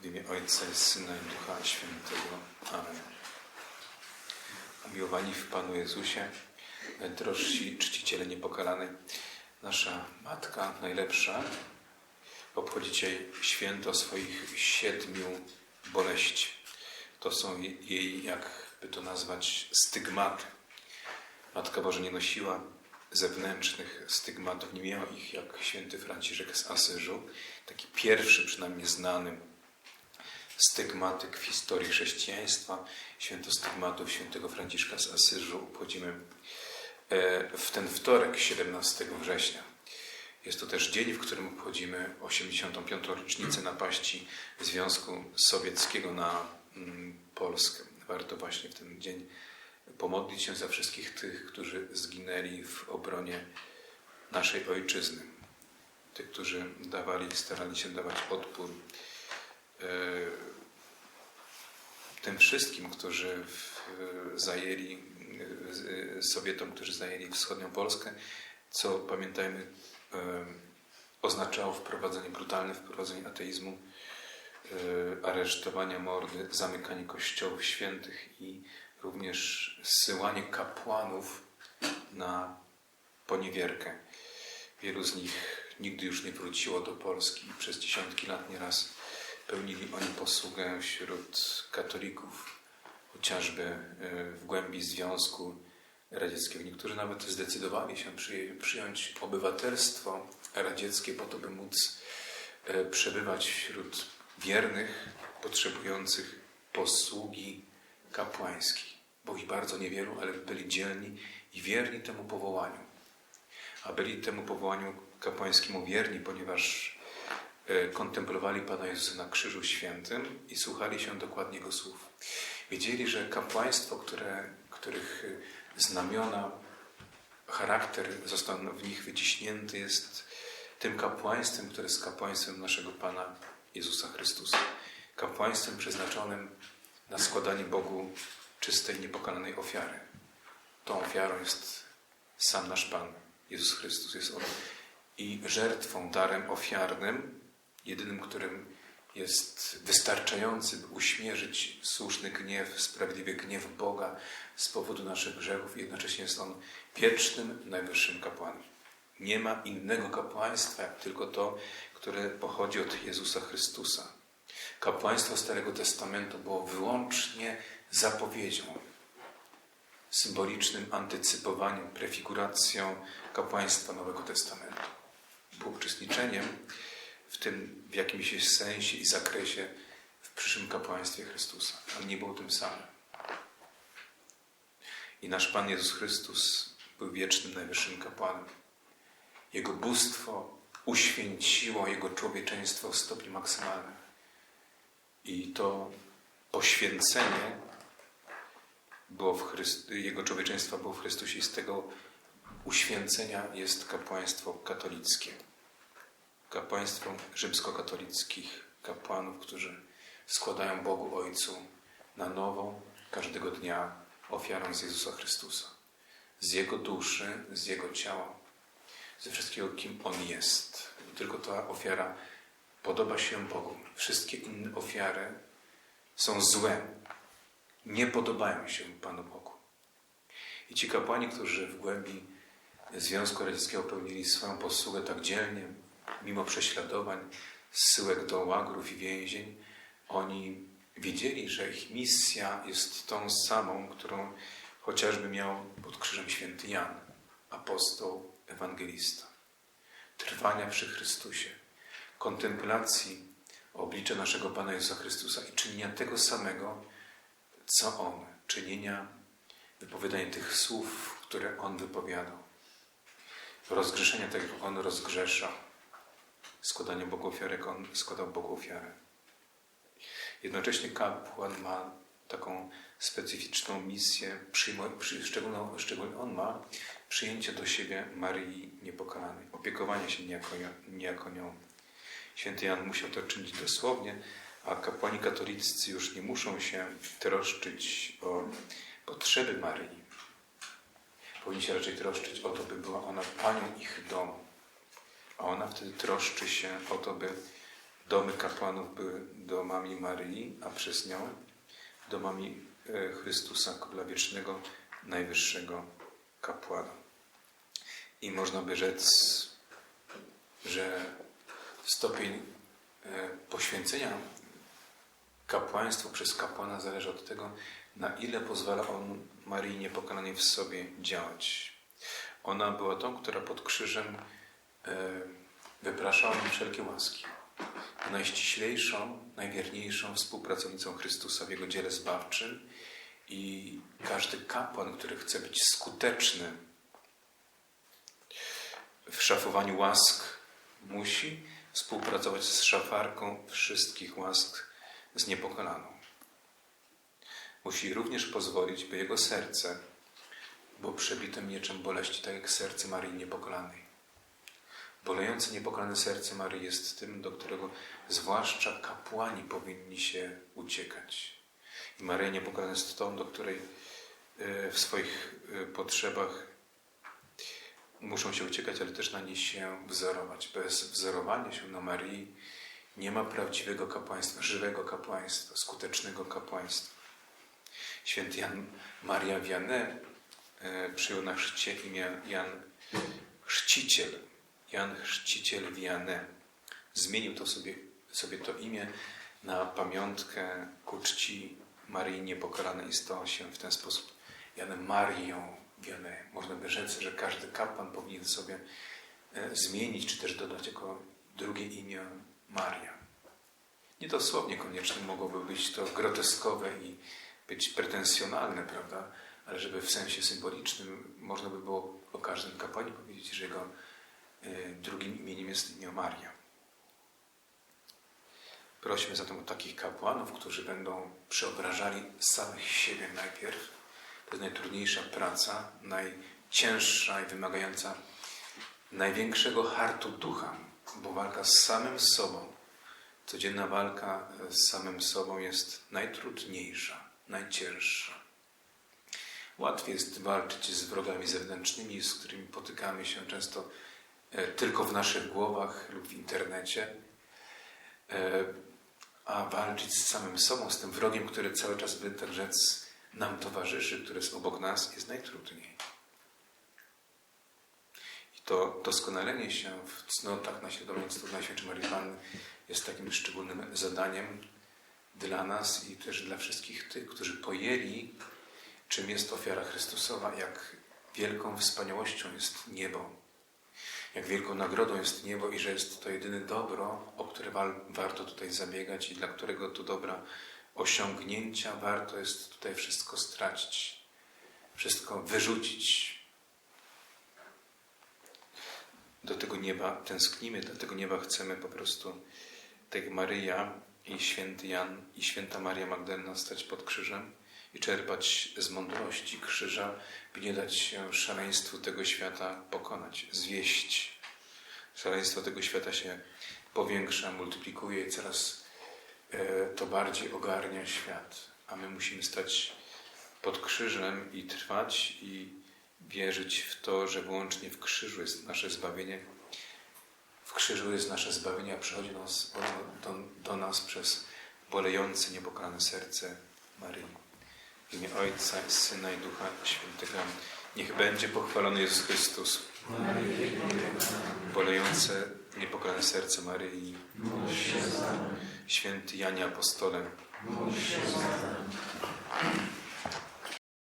W imię Ojca i Syna i Ducha Świętego. Amen. Umiłowani w Panu Jezusie, najdrożsi czciciele niepokalany, nasza Matka Najlepsza obchodzi dzisiaj święto swoich siedmiu boleści. To są jej, jakby to nazwać, stygmaty. Matka Boża nie nosiła zewnętrznych stygmatów, nie miała ich jak święty Franciszek z Asyżu, taki pierwszy przynajmniej znany stygmatyk w historii chrześcijaństwa, świętostygmatów świętego Franciszka z Asyżu obchodzimy e, w ten wtorek, 17 września. Jest to też dzień, w którym obchodzimy 85. rocznicę napaści Związku Sowieckiego na mm, Polskę. Warto właśnie w ten dzień pomodlić się za wszystkich tych, którzy zginęli w obronie naszej ojczyzny. Tych, którzy dawali, starali się dawać odpór tym wszystkim, którzy w, zajęli e, Sowietom, którzy zajęli wschodnią Polskę, co pamiętajmy e, oznaczało wprowadzenie, brutalne wprowadzenie ateizmu, aresztowania, mordy, zamykanie kościołów świętych i również zsyłanie kapłanów na poniewierkę. Wielu z nich nigdy już nie wróciło do Polski i przez dziesiątki lat nieraz pełnili oni posługę wśród katolików, chociażby w głębi Związku Radzieckiego. Niektórzy nawet zdecydowali się przyjąć obywatelstwo radzieckie po to, by móc przebywać wśród wiernych, potrzebujących posługi kapłańskiej. Było ich bardzo niewielu, ale byli dzielni i wierni temu powołaniu. A byli temu powołaniu kapłańskiemu wierni, ponieważ kontemplowali Pana Jezusa na Krzyżu Świętym i słuchali się dokładnie Jego słów. Wiedzieli, że kapłaństwo, które, których znamiona, charakter został w nich wyciśnięty, jest tym kapłaństwem, które jest kapłaństwem naszego Pana Jezusa Chrystusa. Kapłaństwem przeznaczonym na składanie Bogu czystej, niepokalanej ofiary. Tą ofiarą jest sam nasz Pan, Jezus Chrystus. Jest On i żertwą, darem ofiarnym, jedynym, którym jest wystarczający, by uśmierzyć słuszny gniew, sprawiedliwy gniew Boga z powodu naszych grzechów jednocześnie jest On wiecznym, najwyższym kapłanem. Nie ma innego kapłaństwa, jak tylko to, które pochodzi od Jezusa Chrystusa. Kapłaństwo Starego Testamentu było wyłącznie zapowiedzią, symbolicznym antycypowaniem, prefiguracją kapłaństwa Nowego Testamentu. Było uczestniczeniem w tym w jakimś sensie i zakresie w przyszłym kapłaństwie Chrystusa, ale nie było tym samym. I nasz Pan Jezus Chrystus był wiecznym, najwyższym kapłanem. Jego bóstwo uświęciło Jego człowieczeństwo w stopniu maksymalnym. I to poświęcenie było w Chryst- Jego człowieczeństwa było w Chrystusie i z tego uświęcenia jest kapłaństwo katolickie. Kapłaństwo rzymskokatolickich kapłanów, którzy składają Bogu Ojcu na nowo każdego dnia ofiarę z Jezusa Chrystusa. Z Jego duszy, z Jego ciała, ze wszystkiego, kim On jest. Tylko ta ofiara podoba się Bogu. Wszystkie inne ofiary są złe, nie podobają się Panu Bogu. I ci kapłani, którzy w głębi Związku Radzieckiego pełnili swoją posługę tak dzielnie, mimo prześladowań, zsyłek do łagrów i więzień, oni wiedzieli, że ich misja jest tą samą, którą chociażby miał pod krzyżem święty Jan, apostoł, ewangelista. Trwania przy Chrystusie, kontemplacji oblicza naszego Pana Jezusa Chrystusa i czynienia tego samego, co On, czynienia, wypowiadania tych słów, które On wypowiadał, rozgrzeszenia tak, jak On rozgrzesza, składanie Bogu ofiary, On składał Bogu ofiarę. Jednocześnie kapłan ma taką specyficzną misję, szczególnie on ma przyjęcie do siebie Maryi Niepokalanej, opiekowanie się niejako, niejako nią. Święty Jan musiał to czynić dosłownie, a kapłani katolicy już nie muszą się troszczyć o potrzeby Maryi. Powinni się raczej troszczyć o to, by była ona panią ich domu. A ona wtedy troszczy się o to, by domy kapłanów były domami Maryi, a przez nią domami e, Chrystusa, Króla Wiecznego, Najwyższego Kapłana. I można by rzec, że stopień e, poświęcenia kapłaństwu przez kapłana zależy od tego, na ile pozwala on Maryi Niepokalanej w sobie działać. Ona była tą, która pod krzyżem wypraszała nam wszelkie łaski. Najściślejszą, najwierniejszą współpracownicą Chrystusa w Jego dziele zbawczym i każdy kapłan, który chce być skuteczny w szafowaniu łask, musi współpracować z szafarką wszystkich łask z niepokalaną. Musi również pozwolić, by jego serce było przebite mieczem boleści, tak jak serce Maryi Niepokalanej. Bolejące niepokalane serce Maryi jest tym, do którego zwłaszcza kapłani powinni się uciekać. I Maryja Niepokalana jest tą, do której e, w swoich e, potrzebach muszą się uciekać, ale też na niej się wzorować. Bez wzorowania się na Marii nie ma prawdziwego kapłaństwa, żywego kapłaństwa, skutecznego kapłaństwa. Święty Jan Maria Vianney e, przyjął na chrzcie imię Jan Chrzciciel. Jan Chrzciciel Vianney. Zmienił to sobie, sobie to imię na pamiątkę ku czci Maryi Niepokalanej i stał się w ten sposób Janem Marią Vianney. Można by rzec, że każdy kapłan powinien sobie e, zmienić, czy też dodać jako drugie imię Maria. Nie dosłownie koniecznie mogłoby być to groteskowe i być pretensjonalne, prawda? Ale żeby w sensie symbolicznym można by było o każdym kapłanie powiedzieć, że jego drugim imieniem jest Maria. Prosimy zatem o takich kapłanów, którzy będą przeobrażali samych siebie najpierw. To jest najtrudniejsza praca, najcięższa i wymagająca największego hartu ducha, bo walka z samym sobą, codzienna walka z samym sobą jest najtrudniejsza najcięższa. Łatwiej jest walczyć z wrogami zewnętrznymi, z którymi potykamy się często tylko w naszych głowach lub w internecie, e, a walczyć z samym sobą, z tym wrogiem, który cały czas, by tak rzec, nam towarzyszy, który jest obok nas, jest najtrudniej. I to doskonalenie się w cnotach naśladowania cnot Najświętszej Marii Panny jest takim szczególnym zadaniem, dla nas i też dla wszystkich tych, którzy pojęli, czym jest ofiara Chrystusowa, jak wielką wspaniałością jest niebo, jak wielką nagrodą jest niebo i że jest to jedyne dobro, o które warto tutaj zabiegać i dla którego to dobra osiągnięcia warto jest tutaj wszystko stracić, wszystko wyrzucić. Do tego nieba tęsknimy, do tego nieba chcemy po prostu, tak Maryja i święty Jan i święta Maria Magdalena stać pod krzyżem i czerpać z mądrości krzyża, by nie dać się szaleństwu tego świata pokonać, zwieść. Szaleństwo tego świata się powiększa, multiplikuje i coraz e, to bardziej ogarnia świat. A my musimy stać pod krzyżem i trwać i wierzyć w to, że wyłącznie w krzyżu jest nasze zbawienie w krzyżu jest nasze zbawienie, a przychodzi do nas, do, do nas przez bolejące, niepokalane serce Maryi. W imię Ojca, Syna i Ducha Świętego. Niech będzie pochwalony Jezus Chrystus. Bolejące, niepokalane serce Maryi. Święty Janie Apostole.